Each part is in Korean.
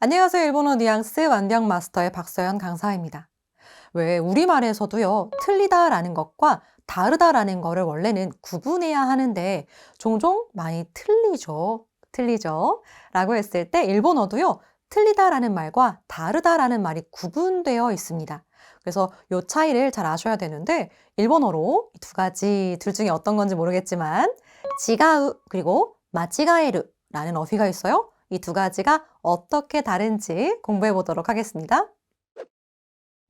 안녕하세요. 일본어 뉘앙스 완벽 마스터의 박서연 강사입니다. 왜 우리말에서도요, 틀리다 라는 것과 다르다 라는 거를 원래는 구분해야 하는데 종종 많이 틀리죠. 틀리죠. 라고 했을 때 일본어도요, 틀리다 라는 말과 다르다 라는 말이 구분되어 있습니다. 그래서 이 차이를 잘 아셔야 되는데 일본어로 이두 가지 둘 중에 어떤 건지 모르겠지만 지가우 그리고 마치가에르 라는 어휘가 있어요. 이 두 가지가 어떻게 다른지 공부해 보도록 하겠습니다.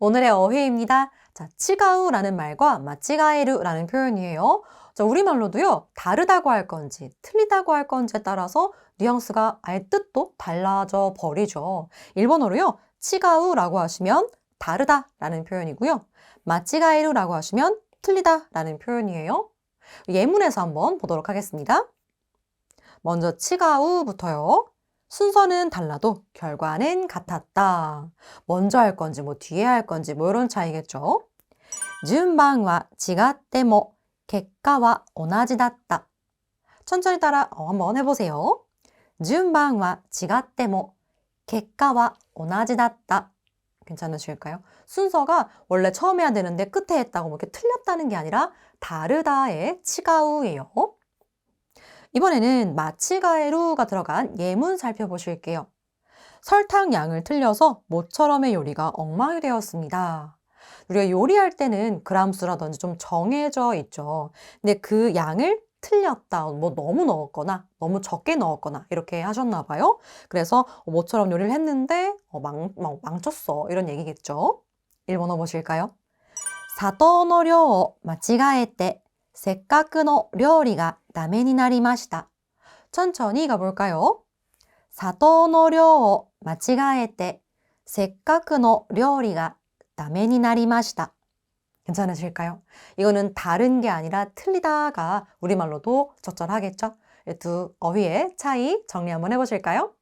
오늘의 어휘입니다. 자, 치가우라는 말과 마치가에르라는 표현이에요. 자, 우리말로도요, 다르다고 할 건지, 틀리다고 할 건지에 따라서 뉘앙스가 아예 뜻도 달라져 버리죠. 일본어로요, 치가우라고 하시면 다르다 라는 표현이고요. 마치가에르라고 하시면 틀리다 라는 표현이에요. 예문에서 한번 보도록 하겠습니다. 먼저 치가우부터요. 순서는 달라도 결과는 같았다. 먼저 할 건지 뭐 뒤에 할 건지 뭐 이런 차이겠죠. 順番は違っても結果は同じだった. 천천히 따라 어, 한번 해보세요. 順番は違っても結果は同じだった. 괜찮으실까요? 순서가 원래 처음 해야 되는데 끝에 했다고 뭐 이렇게 틀렸다는 게 아니라 다르다의 치가우예요. 이번에는 마치가에루가 들어간 예문 살펴보실게요. 설탕 양을 틀려서 모처럼의 요리가 엉망이 되었습니다. 우리가 요리할 때는 그람수라든지 좀 정해져 있죠. 근데 그 양을 틀렸다, 뭐 너무 넣었거나 너무 적게 넣었거나 이렇게 하셨나 봐요. 그래서 모처럼 요리를 했는데 어, 망, 망, 망쳤어 이런 얘기겠죠. 일본어 보실까요? 砂糖の量を間違えて せっかくの料理がダメになりました。 천천히 가볼까요? 砂糖の量を間違えてせっかくの料理がダメになりました. 괜찮으실까요? 이거는 다른 게 아니라 틀리다가 우리말로도 적절하겠죠? 이 두 어휘의 차이 정리 한번 해보실까요?